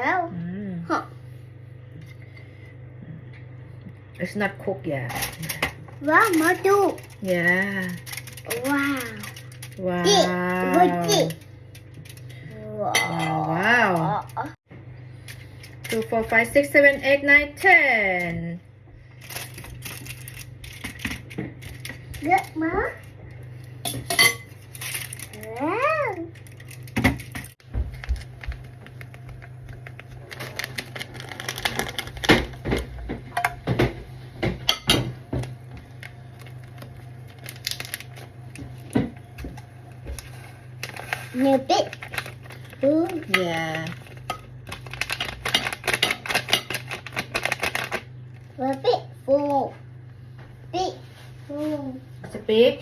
well. Mm. Huh. It's not cooked yet. Wow, Madu. Yeah. Wow. Wow. Wow. Wow. wow. Two, four, five, six, seven, eight, nine, ten. Good, Mom. เนื้อเป็ดดู Yeah. เนื้อเป็ดฟูเป็ดฟู Speak.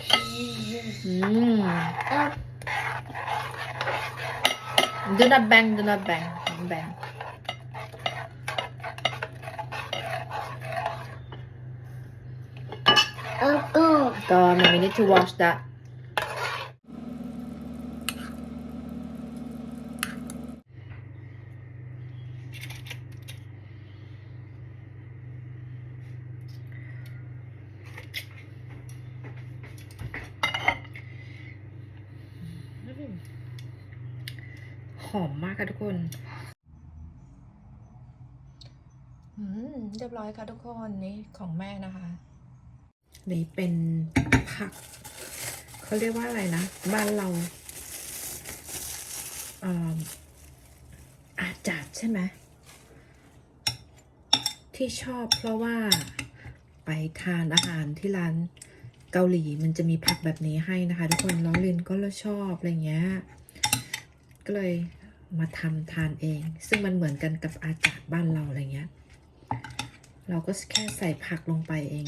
Mm. เอา Do not bang, do not bang. Don't bang. เอาก็ So, we need to wash that. หอมมากค่ะทุกคนอืมเรียบร้อยค่ะทุกคนนี่ของแม่นะคะ นี่เป็นผักเขาเรียกว่าอะไรนะบ้านเราเอ่ออาจารย์ใช่ไหมที่ชอบเพราะว่าไปทานอาหารที่ร้านเกาหลีมันจะมีผักแบบนี้ให้นะคะ ทุกคนน้องลินก็ชอบอะไรเงี้ยก็เลย มาทำทานเอง ซึ่งมันเหมือนกันกับอาจารย์บ้านเราอะไรเงี้ย เราก็แค่ใส่ผักลงไปเอง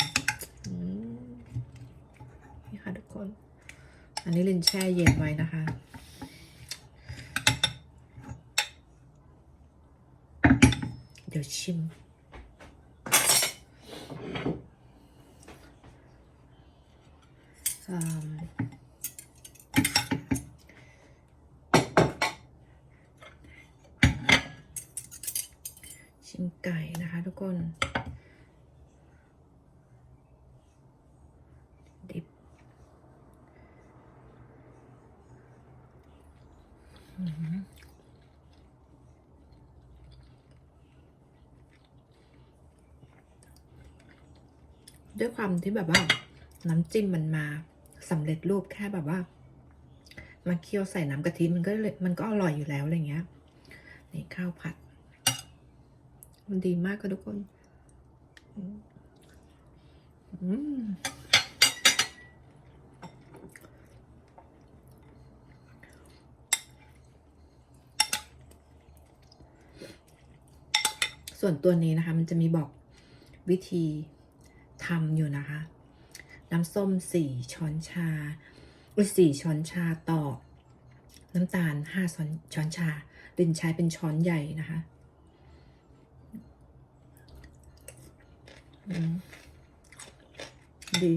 นี่ค่ะทุกคน อันนี้ลินแช่เย็นไว้นะคะเดี๋ยวชิมสามชิม ไก่นะคะทุกคน ดิบด้วยความที่แบบว่า น้ำจิ้มมันมาสำเร็จรูปแค่แบบว่า มาเคี่ยวใส่น้ำกะทิมันก็เลยมันก็อร่อยอยู่แล้วอะไรเงี้ย นี่ข้าวผัด มันดีมากค่ะทุกคนส่วนตัวนี้นะคะ มันจะมีบอกวิธีทำอยู่นะคะ น้ำส้มสี่ช้อนชาอุ้ยสี่ช้อนชาต่อ น้ำตาลห้าช้อนช้อนชาลินใช้เป็นช้อนใหญ่นะคะ อืมดี